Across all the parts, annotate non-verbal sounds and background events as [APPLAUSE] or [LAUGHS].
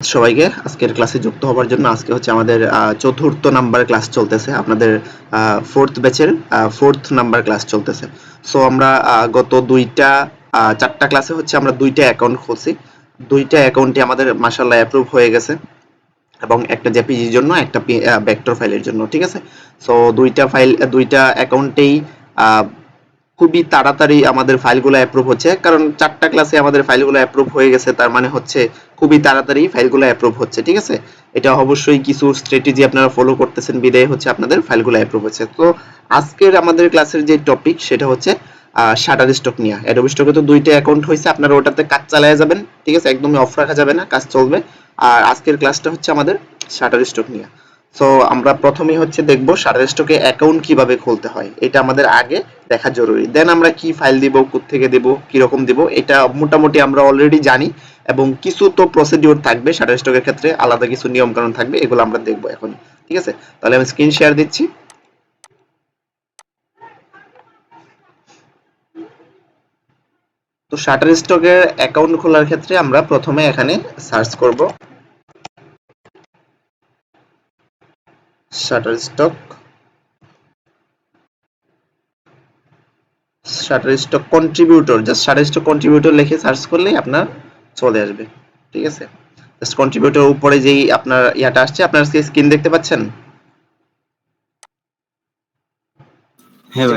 সবাইকে আজকের ক্লাসে যুক্ত হওয়ার জন্য আজকে হচ্ছে আমাদের চতুর্থ নাম্বার ক্লাস চলতেছে। আপনাদের ফোর্থ ব্যাচের ফোর্থ নাম্বার ক্লাস চলতেছে। সো আমরা গত দুইটা চারটা ক্লাসে হচ্ছে আমরা দুইটা অ্যাকাউন্ট খুলছি। দুইটা অ্যাকাউন্টই আমাদের মাসাল্লাহ অ্যাপ্রুভ হয়ে গেছে। এবং একটা জেপিজির জন্য, একটা ভেক্টর ফাইলের জন্য, ঠিক আছে? সো দুইটা ফাইল দুইটা অ্যাকাউন্টেই খুবই তাড়াতাড়ি আমাদের ফাইলগুলো অ্যাপ্রুভ হচ্ছে, কারণ চারটা ক্লাসে আমাদের ফাইলগুলো অ্যাপ্রুভ হয়ে গেছে, তার মানে হচ্ছে খুবই তাড়াতাড়ি ফাইলগুলো অ্যাপ্রুভ হচ্ছে, ঠিক আছে? এটা অবশ্যই কিছু স্ট্র্যাটেজি আপনারা ফলো করতেছেন, বিদায় হচ্ছে আপনাদের ফাইলগুলো অ্যাপ্রুভ হচ্ছে। তো আজকের আমাদের ক্লাসের যে টপিক সেটা হচ্ছে শাটার স্টক নিয়ে। অ্যাডোবি স্টকে তো দুইটা অ্যাকাউন্ট হয়েছে আপনারা ওটাতে কাজ চালায় যাবেন, ঠিক আছে? একদমই অফ রাখা যাবে না, কাজ চলবে। আর আজকের ক্লাসটা হচ্ছে আমাদের শাটার স্টক নিয়ে। সো আমরা প্রথমেই হচ্ছে দেখব শাটার স্টকে অ্যাকাউন্ট কীভাবে খুলতে হয়। এটা আমাদের আগে দেখা জরুরি। দেন আমরা কি ফাইল দিব থেকে দিব কি রকম দিব, এটা মোটামুটি আমরা অলরেডি জানি। এবং কিছু তো প্রসিডিওর থাকবে শাটার স্টকের ক্ষেত্রে, আলাদা কিছু নিয়ম কানুন থাকবে, এগুলো আমরা দেখব এখন। ঠিক আছে? তাহলে আমি স্ক্রিন শেয়ার দিচ্ছি। তো শাটার স্টকের অ্যাকাউন্ট খোলার ক্ষেত্রে আমরা প্রথমে এখানে সার্চ করব। Shutterstock shutter contributor just Shutterstock contributor লিখে সার্চ করলেই আপনার চলে আসবে। ঠিক আছে? জাস্ট কন্ট্রিবিউটর উপরে যেই আপনার ইয়াটা আসছে আপনার স্ক্রিন দেখতে পাচ্ছেন? হ্যাঁ।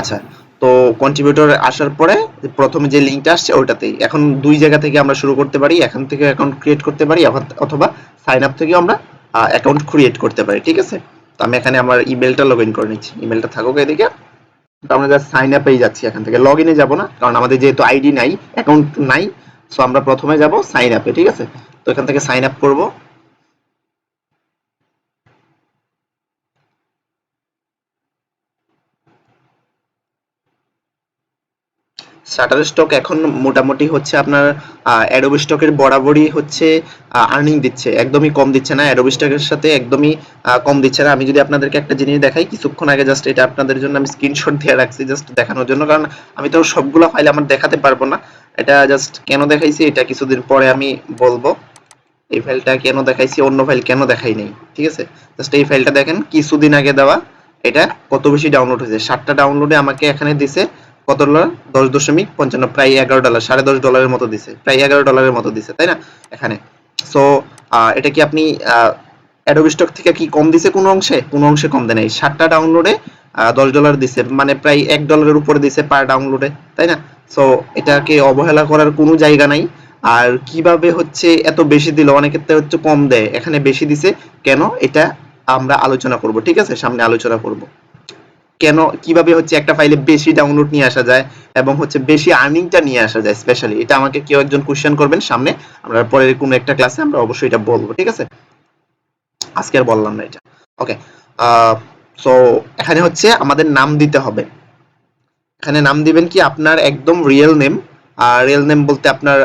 আচ্ছা তো কন্ট্রিবিউটর আসার পরে প্রথমে যে লিংকটা আসছে ওটাতেই এখন দুই জায়গা থেকে আমরা শুরু করতে পারি এখান থেকে অ্যাকাউন্ট ক্রিয়েট করতে পারি অথ- অথবা সাইন আপ থেকেও আমরা অ্যাকাউন্ট ক্রিয়েট করতে পারি, ঠিক আছে? তো আমি এখানে আমার ইমেলটা লগ ইন করে নিচ্ছি। ইমেলটা থাকুক এদিকে। তো আমরা জাস্ট সাইন আপেই যাচ্ছি এখান থেকে। লগ ইনে যাব না, কারণ আমাদের যেহেতু আইডি নাই অ্যাকাউন্ট নাই সো আমরা প্রথমে যাব সাইন আপে ঠিক আছে? তো এখান থেকে সাইন আপ করব। শাটার স্টক এখন মোটামুটি হচ্ছে আপনার অ্যাডোবি স্টকের বরাবরই হচ্ছে আর্নিং দিচ্ছে। একদমই কম দিচ্ছে না। অ্যাডোবি স্টকের সাথে একদমই কম দিচ্ছে না। আমি যদি আপনাদেরকে একটা জিনিস দেখাই, কিছুক্ষণ আগে জাস্ট এটা আপনাদের জন্য আমি স্ক্রিনশট দিয়ে রাখছি জাস্ট দেখানোর জন্য। কারণ আমি তো সবগুলো ফাইল আমার দেখাতে পারব না। এটা জাস্ট কেন দেখাইছি, এটা কিছুদিন পরে আমি বলব। এই ফাইলটা কেন দেখাইছি, অন্য ফাইল কেন দেখাই নেই? ঠিক আছে? জাস্ট এই ফাইলটা দেখেন, কিছুদিন আগে দেওয়া। এটা কত বেশি ডাউনলোড হয়েছে? সাতটা ডাউনলোডে আমাকে এখানে দিছে। কত ডলার? দশ দশমিক পঞ্চান্ন, প্রায় এগারো ডলার, সাড়ে দশ ডলারের মতো দিছে, প্রায় এগারো ডলারের মতো দিছে, তাই না? এখানে। সো এটা কি আপনি থেকে কি কম দিছে কোনো অংশে? কোনো অংশে কম দেয় নাই। সাতটা ডাউনলোডে দশ ডলার দিছে মানে প্রায় এক ডলারের উপরে দিছে পার ডাউনলোডে তাই না? সো এটাকে অবহেলা করার কোনো জায়গা নাই। আর কীভাবে হচ্ছে এত বেশি দিল? অনেক ক্ষেত্রে হচ্ছে কম দেয়। এখানে বেশি দিছে। কেন? এটা আমরা আলোচনা করব, ঠিক আছে? সামনে আলোচনা করব। কেন, কীভাবে হচ্ছে একটা ফাইলে বেশি ডাউনলোড নিয়ে আসা যায় এবং হচ্ছে বেশি আর্নিংটা নিয়ে আসা যায় স্পেশালি এটা আমাকে কেউ একজন কোশ্চেন করবেন সামনে, আমরা পরের কোনো একটা ক্লাসে আমরা অবশ্যই এটা বলব, ঠিক আছে? আজকে আর বললাম না এটা। ওকে সো এখানে হচ্ছে আমাদের নাম দিতে হবে। এখানে নাম দিবেন কি আপনার একদম রিয়েল নেম আর রিয়েল নেম বলতে আপনার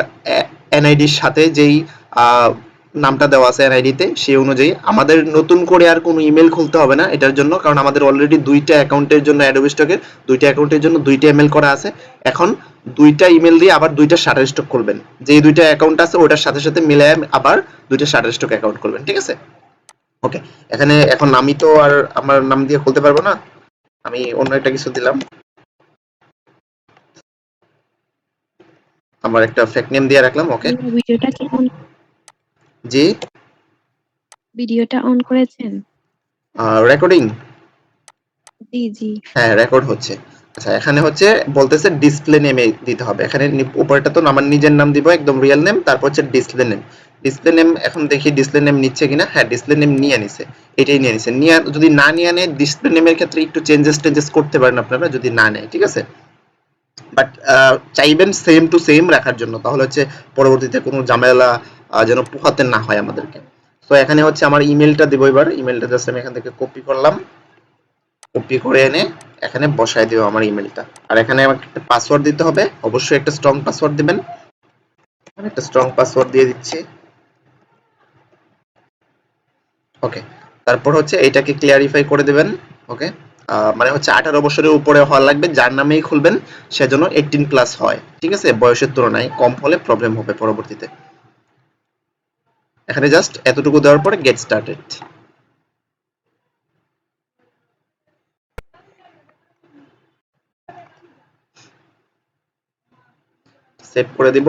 এনআইডির সাথে যেই নামটা দেওয়া আছে এনআইডিতে সেই অনুযায়ী। আমাদের নতুন করে আর কোনো ইমেল খুলতে হবে না এটার জন্য, কারণ আমাদের অলরেডি দুইটা অ্যাকাউন্টের জন্য অ্যাডোবি স্টকের দুইটা অ্যাকাউন্টের জন্য দুইটা ইমেল করা আছে। এখন দুইটা ইমেল দিয়ে আবার দুইটা শাটার স্টক করবেন। যেই দুইটা অ্যাকাউন্ট আছে ওটার সাথে সাথে মিলে আবার দুইটা শাটার স্টক অ্যাকাউন্ট করবেন, ঠিক আছে? ওকে এখানে এখন আমি তো আর আমার নাম দিয়ে খুলতে পারব না। আমি অন্য একটা কিছু দিলাম। আমার একটা ফেক নেম দিয়ে রাখলাম ওকে ভিডিওটা কি জি? ভিডিওটা অন করেছেন? রেকর্ডিং জি জি। হ্যাঁ রেকর্ড হচ্ছে। আচ্ছা এখানে হচ্ছে বলতেছে ডিসপ্লে নেমে দিতে হবে। এখানে নি- উপরেটা তো আমার নিজের নাম দিব একদম রিয়েল নেম তারপর হচ্ছে ডিসপ্লে নেম ডিসপ্লে নেম এখন দেখি ডিসপ্লে নেম নিচ্ছে কিনা। হ্যাঁ ডিসপ্লে নেম নিয়ে নিছে। এটাই নিয়ে নিছে। নিয়ে যদি না নিয়ে নেয় ডিসপ্লে নেমের ক্ষেত্রে একটু চেঞ্জেস টেঞ্জেস করতে পারেন আপনারা যদি না নেয় ঠিক আছে? বাট চাইবেন সেম টু সেম রাখার জন্য। তাহলে হচ্ছে পরবর্তীতে কোনো ঝামেলা যেন পোহাতে না হয় আমাদেরকে। তো এখানে হচ্ছে আমার ইমেলটা দেবো এবার। ইমেলটা জাস্ট আমি এখান থেকে কপি করলাম। কপি করে এনে এখানে বসায় দেবো আমার ইমেলটা আর এখানে আমাকে একটা পাসওয়ার্ড দিতে হবে। অবশ্যই একটা স্ট্রং পাসওয়ার্ড দিবেন। আমি একটা স্ট্রং পাসওয়ার্ড দিয়ে দিচ্ছি। ওকে তারপর হচ্ছে এটাকে ক্লিয়ারিফাই করে দেবেন। ওকে মানে হচ্ছে আঠারো বছরের উপরে হওয়া লাগবে। যার নামেই খুলবেন, সেজন্য এইটিন প্লাস হয়। ঠিক আছে? বয়সের তুলনায় কম হলে প্রবলেম হবে পরবর্তীতে। এখানে জাস্ট এতটুকু দেওয়ার পরে গেট স্টার্টেড সেভ করে দিব।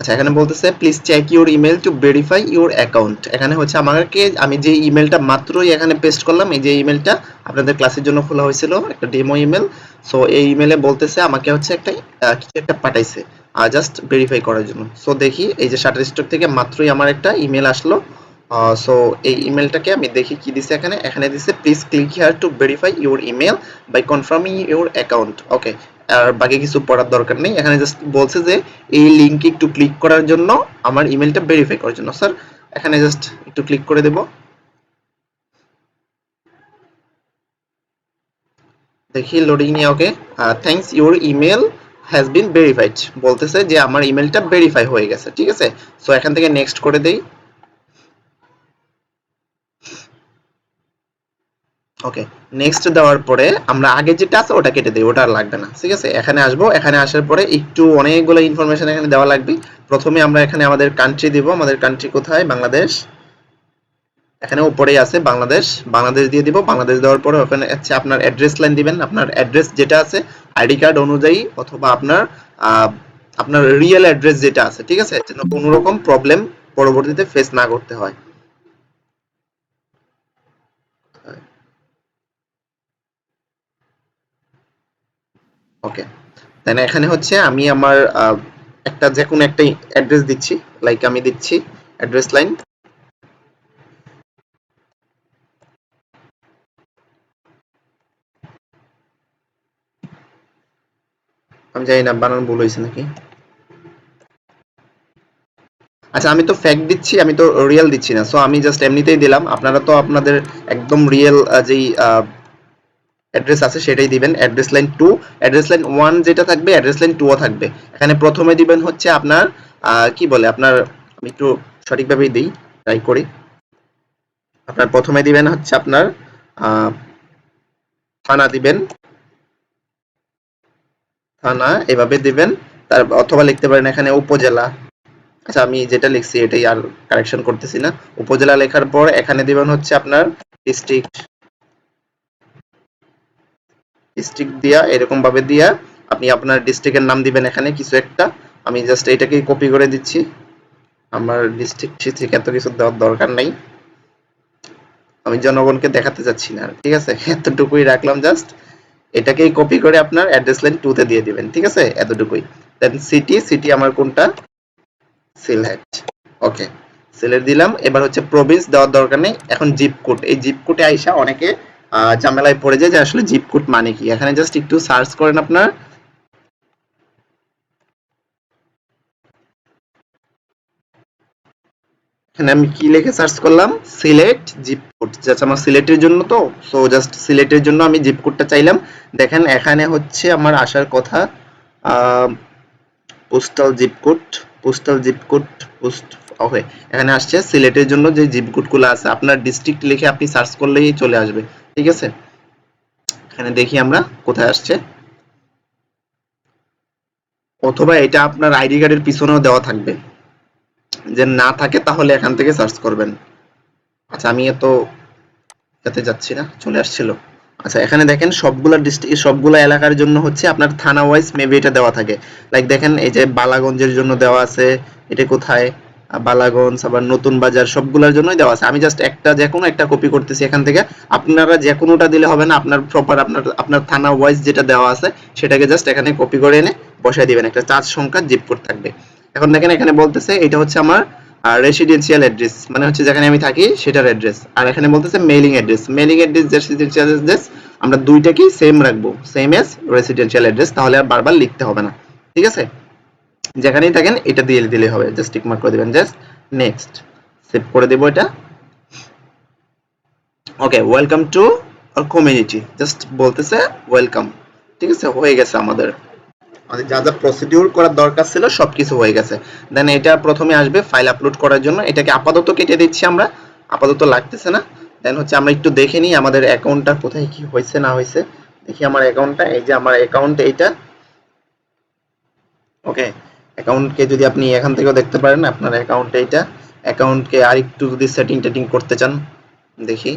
আচ্ছা এখানে বলতেছে please check your email to verify your account এখানে হচ্ছে আমাকে আমি যে ইমেলটা মাত্রই এখানে পেস্ট করলাম, এই যে ইমেলটা আপনাদের ক্লাসের জন্য খোলা হয়েছিল, একটা ডেমো ইমেল সো এই ইমেলে বলতেছে, আমাকে হচ্ছে একটা কিছু একটা পাঠাইছে। জাস্ট ভেরিফাই করার জন্য। সো দেখি, এই যে শাটার স্টক থেকে মাত্রই আমার একটা ইমেল আসলো। সো এই ইমেলটাকে আমি দেখি কি দিছে এখানে। এখানে দিছে please click here to verify your email by confirming your account okay আর বাকি কিছু পড়ার দরকার নেই। এখানে জাস্ট বলছে যে, এই লিঙ্কে একটু ক্লিক করার জন্য আমার ইমেলটা ভেরিফাই করার জন্য। স্যার এখানে জাস্ট একটু ক্লিক করে দেব। দেখি লোডিং নিয়ে okay thanks your email has been verified বলতেছে যে আমার ইমেলটা ভেরিফাই হয়ে গেছে, ঠিক আছে? সো এখান থেকে নেক্সট করে দেই। ওকে নেক্সট দেওয়ার পরে আমরা আগে যেটা আছে ওটা কেটে দিই, ওটা আর লাগবে না, ঠিক আছে? এখানে আসব, এখানে আসার পরে একটু অনেকগুলো ইনফরমেশন এখানে দেওয়া লাগবে। প্রথমে আমরা এখানে আমাদের কান্ট্রি দিব, আমাদের কান্ট্রি কোথায়? বাংলাদেশ। এখানে উপরেই আছে বাংলাদেশ। বাংলাদেশ দিয়ে দিব। বাংলাদেশ দেওয়ার পরে ওখানে হচ্ছে আপনার অ্যাড্রেস লাইন দিবেন। আপনার অ্যাড্রেস যেটা আছে আইডি কার্ড অনুযায়ী অথবা আপনার আপনার রিয়েল অ্যাড্রেস যেটা আছে, ঠিক আছে? যেন কোনো রকম প্রবলেম পরবর্তীতে ফেস না করতে হয়। ওকে দেন এখানে হচ্ছে আমি আমার একটা যে কোনো একটা অ্যাড্রেস দিচ্ছি। লাইক আমি দিচ্ছি অ্যাড্রেস লাইন আমি জানি না, বানান ভুল হয়েছে নাকি? আচ্ছা আমি তো ফ্যাক্ট দিচ্ছি, আমি তো রিয়েল দিচ্ছি না সো আমি জাস্ট এমনিতেই দিলাম। আপনারা তো আপনাদের একদম রিয়েল যেই অ্যাড্রেস আছে সেটাই দিবেন। Address line two address line one যেটা থাকবে অ্যাড্রেস লাইন টুও থাকবে। এখানে প্রথমে দিবেন হচ্ছে আপনার কি বলে, আপনার, আমি একটু সঠিকভাবেই দিই ট্রাই করি। আপনার প্রথমে দিবেন হচ্ছে আপনার থানা দিবেন। থানা, এভাবে দিবেন। তার, অথবা লিখতে পারেন এখানে উপজেলা। আচ্ছা আমি যেটা লিখছি এটাই আর কারেকশন করতেছি না। উপজেলা লেখার পর এখানে দিবেন হচ্ছে আপনার ডিস্ট্রিক্ট ডিস্ট্রিক্ট দিয়া, এরকম ভাবে দিয়া আপনি আপনার ডিস্ট্রিক্টের নাম দিবেন এখানে কিছু একটা। আমি জাস্ট এটাকেই কপি করে দিচ্ছি। আমার ডিস্ট্রিক্ট ডিস্ট্রিক্ট এত কিছু দেওয়ার দরকার নাই। আমি জনগণকে দেখাতে চাচ্ছি না ঠিক আছে? [LAUGHS] এতটুকুই রাখলাম জাস্ট এটাকেই কপি করে আপনার অ্যাড্রেস লাইন টু তে দিয়ে দিবেন, ঠিক আছে? এতটুকুই। দেন সিটি সিটি আমার কোনটা? সিলেট। ওকে সিলেট দিলাম। এবার হচ্ছে প্রভিন্স দেওয়ার দরকার নেই। এখন জিপ কোড এই জিপ কোডে আইসা অনেকে ঝামেলায় পড়ে যায় যে আসলে জিপ কোড মানে কি? এখানে জাস্ট একটু সার্চ করেন আপনার। এখানে আমি কি লিখে সার্চ করলাম? সিলেট জিপ কোড জাস্ট আমার সিলেটের জন্য তো সো জাস্ট সিলেটের জন্য আমি জিপ কোডটা চাইলাম। দেখেন, এখানে হচ্ছে আমার আসার কথা। Postal zip code postal zip code post okay এখানে আসছে। সিলেটের জন্য যে জিপ কোডগুলো আছে, আপনার ডিস্ট্রিক্ট লিখে আপনি সার্চ করলেই চলে আসবে। ঠিক আছে? এখানে দেখি আমরা কোথায় আসছে। অথবা এটা আপনার আইডি কার্ডের পিছনেও দেওয়া থাকবে। যে না থাকে তাহলে এখান থেকে সার্চ করবেন। আচ্ছা আমি এত যাতে যাচ্ছি না, চলে আসছিল। আচ্ছা এখানে দেখেন সবগুলা ডিস্ট্রিক্ট সবগুলা এলাকার জন্য হচ্ছে আপনার থানা ওয়াইজ মেবি এটা দেওয়া থাকে। লাইক দেখেন এই যে বালাগঞ্জের জন্য দেওয়া আছে, এটা কোথায়? বালাগঞ্জ, আবার নতুন বাজার, সবগুলোর জন্যই দেওয়া আছে। আমি জাস্ট একটা, যে কোনো একটা কপি করতেছি এখান থেকে। আপনারা যে কোনোটা দিলে হবে না, আপনার প্রপার আপনার আপনার থানা ওয়াইজ যেটা দেওয়া আছে, সেটাকে জাস্ট এখানে কপি করে এনে বসায় দিবেন। একটা চার্জ সংখ্যা জিপ কোড থাকবে। এখন দেখেন এখানে বলতেছে, এটা হচ্ছে আমার রেসিডেন্সিয়াল অ্যাড্রেস মানে হচ্ছে যেখানে আমি থাকি, সেটার অ্যাড্রেস আর এখানে বলতেছে mailing address mailing address residential address আমরা দুইটাকেই সেম রাখব। সেম এস রেসিডেন্সিয়াল অ্যাড্রেস তাহলে আর বারবার লিখতে হবে না। ঠিক আছে? যেখানেই থাকেন, এটা দিয়ে দিলে হবে। জাস্ট টিক মার্ক করে দিবেন। জাস্ট নেক্সট সেভ করে দেব এটা। Okay welcome to our community just বলতেছে ওয়েলকাম ঠিক আছে? হয়ে গেছে আমাদের। আমাদের যা যা প্রসিডিউর করার দরকার ছিল সবকিছু হয়ে গেছে। দেন এটা প্রথমে আসবে ফাইল আপলোড করার জন্য। এটাকে আপাতত কেটে দিচ্ছি আমরা। আপাতত লাগতেছে না। দেন হচ্ছে আমরা একটু দেখে নিই আমাদের অ্যাকাউন্টটা কোথায় কি হয়েছে, না হয়েছে। দেখি আমার অ্যাকাউন্টটা এই যে আমার অ্যাকাউন্ট এইটা। ওকে অ্যাকাউন্টকে যদি আপনি এখান থেকেও দেখতে পারেন, আপনার অ্যাকাউন্ট এইটা। অ্যাকাউন্টকে আরেকটু যদি সেটিং টেটিং করতে চান, দেখি।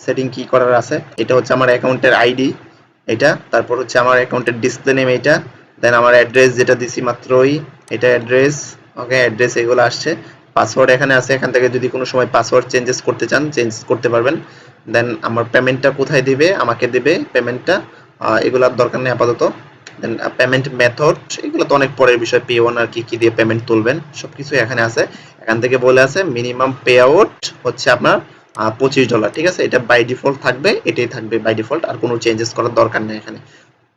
সেটিং কি করার আছে? এটা হচ্ছে আমার অ্যাকাউন্টের আইডি এটা। তারপর হচ্ছে আমার অ্যাকাউন্টের ডিসপ্লে নেম এটা দেন আমার অ্যাড্রেস যেটা দিছি মাত্রই, এটা অ্যাড্রেস ওকে অ্যাড্রেস এগুলো আসছে। পাসওয়ার্ড এখানে আছে, এখান থেকে যদি কোনো সময় পাসওয়ার্ড চেঞ্জেস করতে চান চেঞ্জ করতে পারবেন। দেন আমার পেমেন্টটা কোথায় দিবে, আমাকে দিবে পেমেন্টটা এগুলোর দরকার নেই আপাতত। দেন পেমেন্ট মেথড এগুলো তো অনেক পরের বিষয় পে ওয়ান আর কি কি দিয়ে পেমেন্ট তুলবেন, সবকিছু এখানে আছে। এখান থেকে বলে আছে মিনিমাম পে আউট হচ্ছে আপনার পঁচিশ ডলার ঠিক আছে? এটা বাই ডিফল্ট থাকবে, এটাই থাকবে বাই ডিফল্ট আর কোনো চেঞ্জেস করার দরকার নেই এখানে।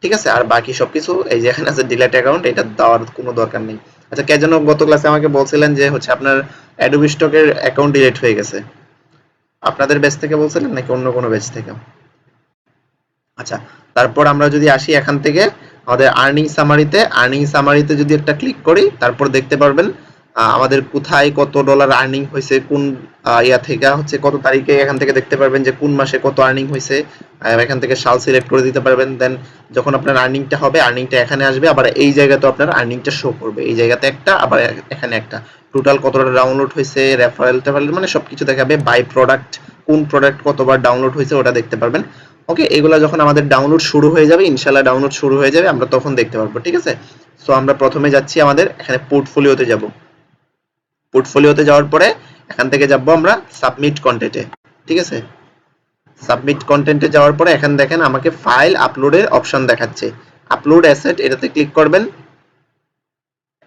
ঠিক আছে? আর বাকি সবকিছু এই যে এখানে আছে ডিলেট অ্যাকাউন্ট এটা দেওয়ার কোনো দরকার নেই। আচ্ছা কে যেন গত ক্লাসে আমাকে বলছিলেন যে হচ্ছে আপনার অ্যাডোবি স্টকের অ্যাকাউন্ট ডিলিট হয়ে গেছে। আপনাদের বেচ থেকে বলছিলেন নাকি অন্য কোনো বেচ থেকে? আচ্ছা তারপর আমরা যদি আসি এখান থেকে, আমাদের আর্নিং সামারিতে আর্নিং সামারিতে যদি একটা ক্লিক করি, তারপর দেখতে পারবেন আমাদের কোথায় কত ডলার আর্নিং হয়েছে, কোন ইয়া থেকে হচ্ছে কত তারিখে এখান থেকে দেখতে পারবেন যে কোন মাসে কত আর্নিং হয়েছে এখান থেকে সাল সিলেক্ট করে দিতে পারবেন। দেন যখন আপনার আর্নিংটা হবে আর্নিংটা এখানে আসবে। আবার এই জায়গাতে আপনার আর্নিংটা শো করবে। এই জায়গাতে একটা, আবার এখানে একটা। টোটাল কতটা ডাউনলোড হয়েছে রেফারেল টেফারেল মানে সবকিছু দেখাবে। বাই প্রোডাক্ট কোন প্রোডাক্ট কতবার ডাউনলোড হয়েছে, ওটা দেখতে পারবেন। ওকে এগুলো যখন আমাদের ডাউনলোড শুরু হয়ে যাবে ইনশাল্লাহ ডাউনলোড শুরু হয়ে যাবে, আমরা তখন দেখতে পারব, ঠিক আছে? সো আমরা প্রথমে যাচ্ছি আমাদের এখানে পোর্টফোলিওতে যাব। পোর্টফোলিওতে যাওয়ার পরে এখান থেকে যাব আমরা সাবমিট কন্টেন্টে ঠিক আছে? সাবমিট কন্টেন্টে যাওয়ার পরে এখানে দেখেন আমাকে ফাইল আপলোডের অপশন দেখাচ্ছে। আপলোড অ্যাসেট এটাতে ক্লিক করবেন।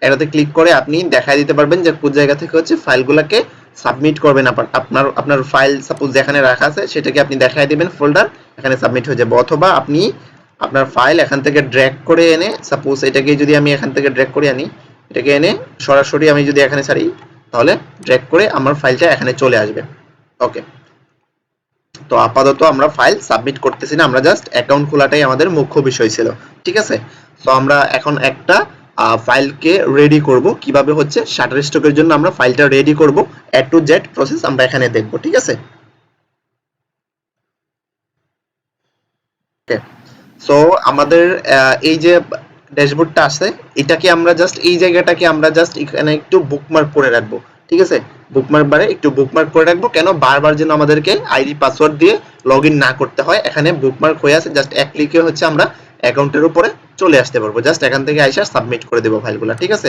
এটাতে ক্লিক করে আপনি দেখাই দিতে পারবেন যে কোন জায়গা থেকে হচ্ছে ফাইলগুলোকে সাবমিট করবেন আপনার আপনার ফাইল সাপোজ যেখানে রাখা আছে, সেটাকে আপনি দেখাই দিবেন ফোল্ডার এখানে সাবমিট হয়ে যাবে। অথবা আপনি আপনার ফাইল এখান থেকে ড্র্যাগ করে এনে সাপোজ এটাকে যদি আমি এখান থেকে ড্র্যাগ করে আনি, এটাকে এনে সরাসরি আমি যদি এখানে ছাড়ি, তাহলে ড্র্যাগ করে আমার ফাইলটা এখানে চলে আসবে। ওকে তো আপাতত আমরা ফাইল সাবমিট করতেছি না, আমরা জাস্ট অ্যাকাউন্ট খোলাটাই আমাদের মুখ্য বিষয় ছিল, ঠিক আছে? তো আমরা এখন একটা ফাইলকে রেডি করব, কীভাবে হচ্ছে শাটার স্টকের জন্য আমরা ফাইলটা রেডি করব এ টু জেড প্রসেস আমরা এখানে দেখব, ঠিক আছে? সো আমাদের এই যে ড্যাশবোর্ডটা আছে, এটাকে আমরা জাস্ট এই জায়গাটাকে আমরা জাস্ট এখানে একটু বুকমার্ক করে রাখব। ঠিক আছে? বুকমার্ক বারে একটু বুকমার্ক করে রাখব। কেন? বারবার যেন আমাদেরকে আইডি পাসওয়ার্ড দিয়ে লগ না করতে হয়। এখানে বুকমার্ক হয়ে আছে। জাস্ট এক ক্লিকে হচ্ছে আমরা অ্যাকাউন্টের উপরে চলে আসতে পারব। জাস্ট এখান থেকে আইসা সাবমিট করে দেবো ফাইলগুলো ঠিক আছে?